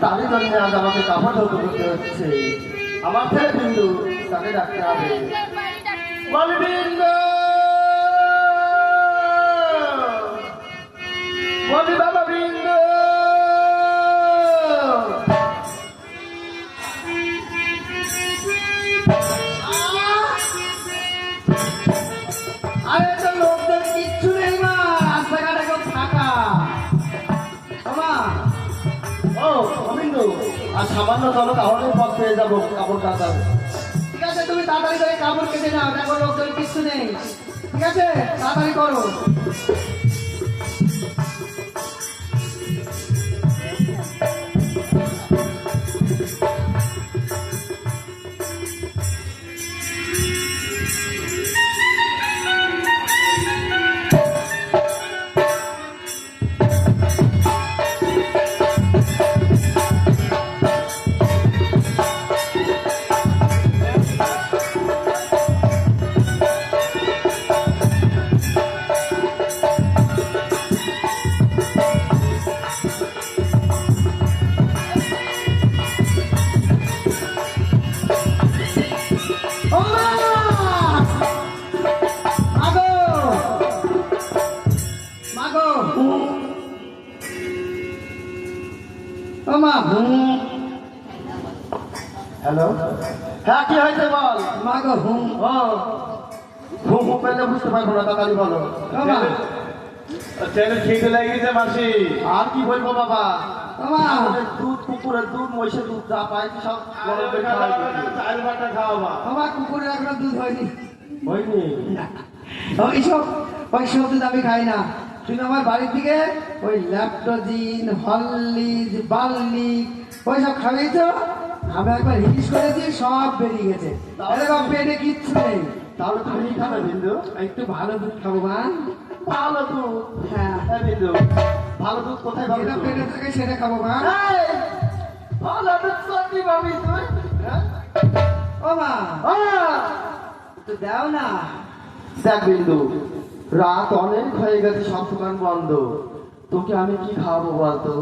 তারই জন্য আমাকে কাপড় ধরতে হচ্ছে আমার ছেলে বিন্দু হবে বাবা সামান্য চলো তাহলে পথ পেয়ে যাব কাপড় কাচার। ঠিক আছে, তুমি তাড়াতাড়ি করে কাপড় কেটে নাও, দেখো লোকদের কিচ্ছু নেই। ঠিক আছে, তাড়াতাড়ি করো। হ্যালো? হ্যাঁ কি হয়েছে বল? মাগো, হুম। ও ঘুম ঘুম পেলে বুঝতে পারব না তাড়াতাড়ি বলো। ও মা! ছেলে খিদে লেগেছে মাসি। আর কি বলব বাবা? ও মা! দুধ কুকুরের দুধ মহিষের দুধ যা পাই সব গরম করে খাওয়াই। চাল বাটা খাওয়াবা মা, কুকুরের এখনও দুধ হয়নি। হয়নি? ওইসব ওইসব দুধ আমি খাই না। তুমি আমার বাড়ির থেকে ওই ল্যাপটোজিন হরলিক্স বার্লিক ওইসব খাবি তো? আমি একবার হিস করেছি সব বেরিয়ে গেছে। এরকম পেটে কিচ্ছু নেই। তাহলে তুমি খাবে বিন্দু। একটু ভালো দুধ খাব মা। ভালো দুধ? হ্যাঁ। হ্যাঁ বিন্দু। ভালো দুধ কোথায় পাবি যেটা পেটে থাকে সেটা খাব মা। ভালো দুধ কোথায় পাবি তুই? হ্যাঁ? ও মা! তো দাও না। দেখ বিন্দু রাত অনেক হয়ে গেছে সব দোকান বন্ধ। তোকে আমি কি খাওয়াবো বলতো?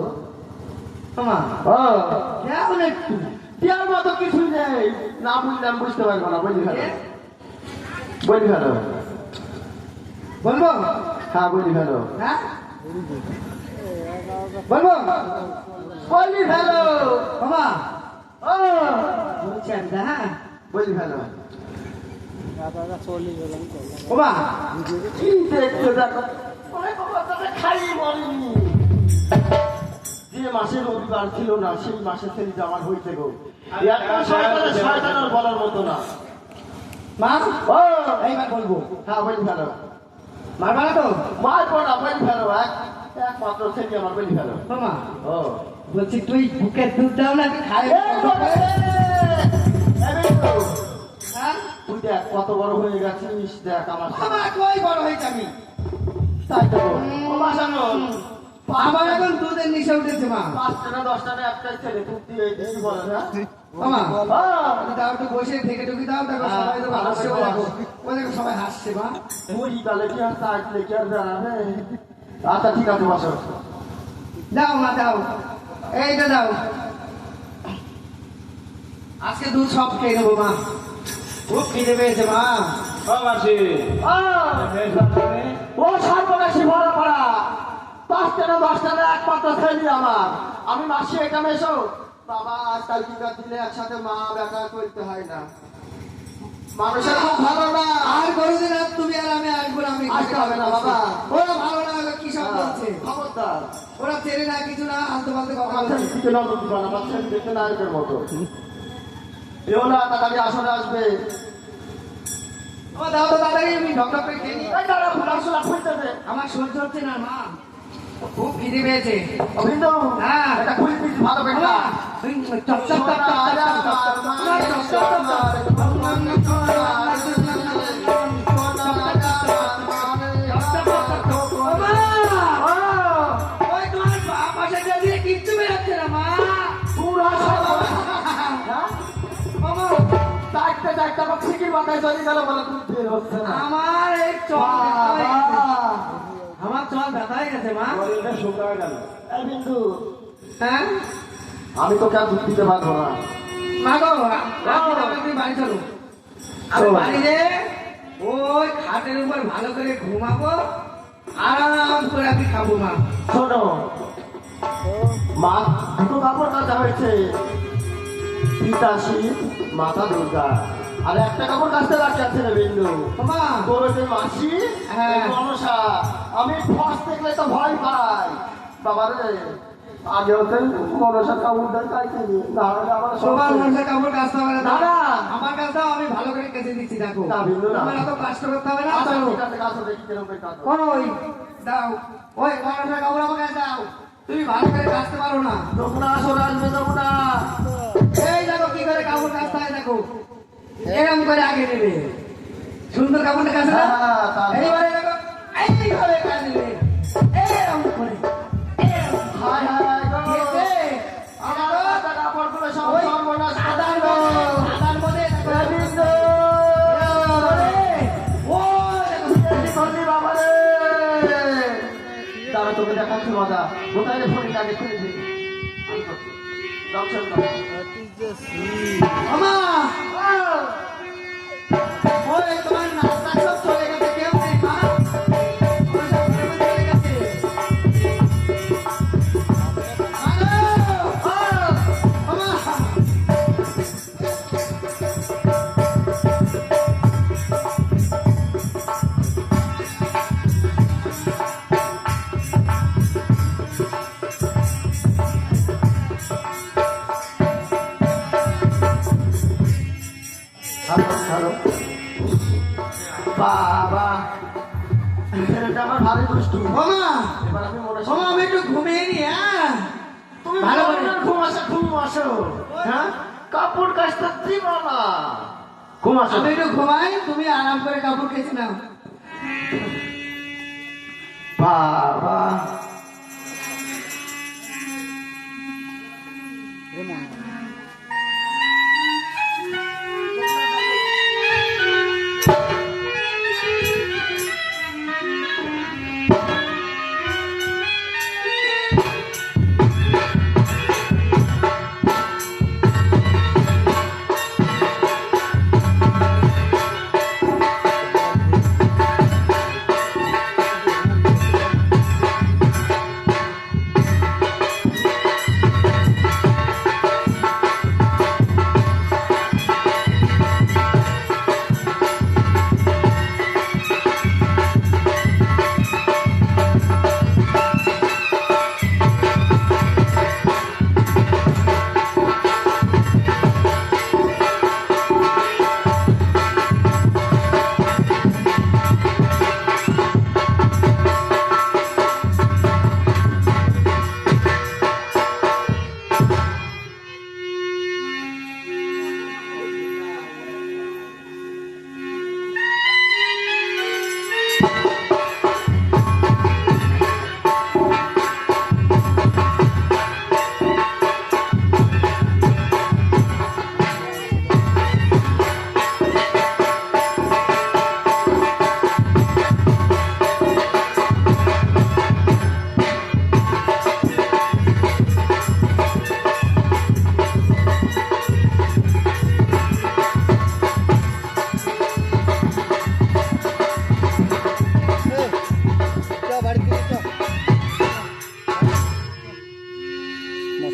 একটু? দেওয়ার মতো নেই। না বুঝলে আমি বুঝতে পারব না বলি ভালো বলি ভালো বলব? হ্যাঁ বলি ভালো হ্যাঁ? বলব? বলি ভালো ও। ও বলছি হ্যাঁ? বলি ভালো মা দেখো বাবা, তোকে খাই বলিনি যে মাসে রবিবার ছিল না সেই মাসে সেই জামার হইতে গো শয়তানের বলার মতো না মা ও এইবার বলব হ্যাঁ বলি ভালো মারবা না তো মার পর না বলি এক একমাত্র ছেলে আমার বলি ও মা ও বলছি তুই বুকের দুধ দাও না খাই হ্যাঁ? তুই দেখ কত বড় হয়ে গেছিস দেখ আমার। আমার কই বড় হয়েছে আমি তাই তো। আমার এখন দুধের নিশে উঠেছে মা। পাঁচটা না দশটা না একটাই ছেলে তুই দিয়ে দিস বলে হ্যাঁ? ও মা। ও, তুমি দাও একটু বসে থেকে টুকি দাও দেখো সবাই তো হাসছে দেখো। ও দেখো সবাই হাসছে মা। মুড়ি তাহলে কি আর চাইলে কি আর জানাবে আচ্ছা ঠিক আছে বসো। দাও মা দাও। এইটা দাও। আজকে দুধ সব খেয়ে নেব মা। খুব খিদে পেয়েছে মা। ও মাসি ও সর্বনাশী ভরা পড়া। পাঁচটা না দশটা না একমাত্র ছেলে আমার। আমি মাসি এখানে এসো। বাবা আজকাল কি দিলে? একসাথে মা বেকা করতে হয় না। মানুষের খুব ভালো না। আর কোনোদিন তুমি আর আমি আসব না আমি আসতে হবে না বাবা। ওরা ভালো না কি সব বলছে? খবরদার। ওরা চেনে না কিছু না আলতে পালতে কথা বলছে। না আমার দেখতে মতো। এও না তাড়াতাড়ি আসলে আসবে। দাও তো তাড়াতাড়ি আমি ঢকঢক করে খেয়ে নিই। আমার সহ্য হচ্ছে না মা খুব খিদে পেয়েছে অভিনন্দ হ্যাঁ। এটা দিস ভালো করে chop chop chop chop chop chop ওই চারটে চারটে মাথায় চলে গেল বলে তুই বের হচ্ছে না। আমার এই চল ব্যথা হয়ে গেছে। বাবা। আমার চল ব্যথা হয়ে গেছে মা। শরীরটা শুকায় গেল। এই বিন্দু। হ্যাঁ? আমি তোকে আর দুধ দিতে পারব না। মা গো আপনি আপনি বাড়ি চলো। আমি বাড়িতে ওই খাটের উপর ভালো করে ঘুমাবো আরাম করে আমি খাব মা। শোনো। মা দুটো কাপড় কাচা হয়েছে। পিতা মাতা দুর্গা। আর একটা কাপড় কাচতে বাকি আছে রে বিন্দু তোর যে মাসি হ্যাঁ। মনসা আমি ফস দেখলে তো ভয় পাই। বাবা রে আগে মনসা কাপড় দেখাইছিনি আমার সবার সব কাপড় কাচতে হবে না না, না। আমার কাছেও আমি ভালো করে কেচে দিচ্ছি দেখো। না, তোমার এত কষ্ট করতে হবে না আচ্ছা কাছে ওই দাও। ওই মানুষের কাপড় আমাকে দাও। তুমি ভালো করে কাচতে পারো না। যমুনা আসর আসবে যমুনা। এই দেখো কি করে কাপড় কাচতে হয় দেখো এরকম করে আগে নেবে সুন্দর কাপড়টা কাছে না হ্যাঁ, তারপর? এইবারে দেখো এইভাবে কাছে নেবে এরকম করে এরকম। হায় হায় গো। দেখবে? আমার কাটা কাপড়গুলো সব ওই সর্বনাশ আদার করে দিল। মধ্যে আদার মধ্যে দেখো এ বিন্দু। ও দেখো কি করলি বাবা রে? দাঁড়া, তোকে দেখাচ্ছি মজা কোথায় রে ফোনটা আগে খুলে দিই আমি। দর্শন কর। আমা ওই ভারী দুষ্টু ওমা এবার আমি ওমা আমি একটু ঘুমিয়ে নি হ্যাঁ তুমি ভালো করে। ঘুম আসো ঘুম আসো। হ্যাঁ? কাপড় ঘুম আসো। আমি একটু ঘুমাই তুমি আরাম করে কাপড় কেচে নাও। বাবা।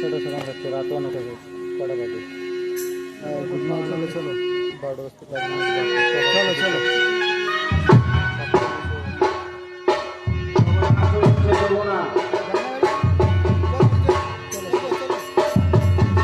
छोटे छोटे बच्चे रात होने के बड़े बड़े चलो चलो। बर्ड हॉस्पिटल चलो चलो। चलो